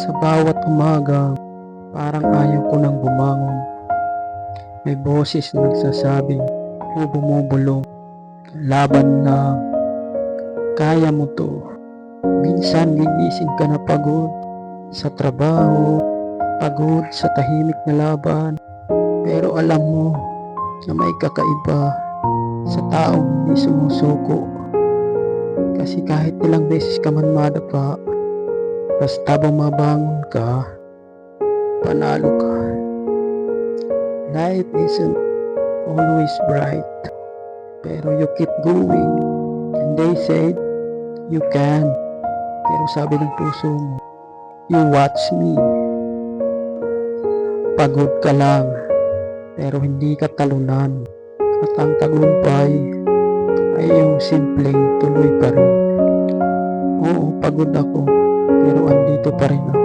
Sa bawat umaga, parang ayaw ko nang bumangon. May boses na nagsasabing o bumubulong. Laban na, kaya mo to. Minsan gigising ka na pagod sa trabaho, pagod sa tahimik na laban. Pero alam mo na may kakaiba sa taong hindi sumusuko. Kasi kahit ilang beses ka man madapa, basta bumabangon ka, panalo ka. Life isn't always bright, pero you keep going. And they said, you can. Pero sabi ng puso mo, you watch me. Pagod ka lang, pero hindi ka talunan. At ang tagumpay ay yung simpleng tuloy pa rin. Oo, pagod ako, pero andito pa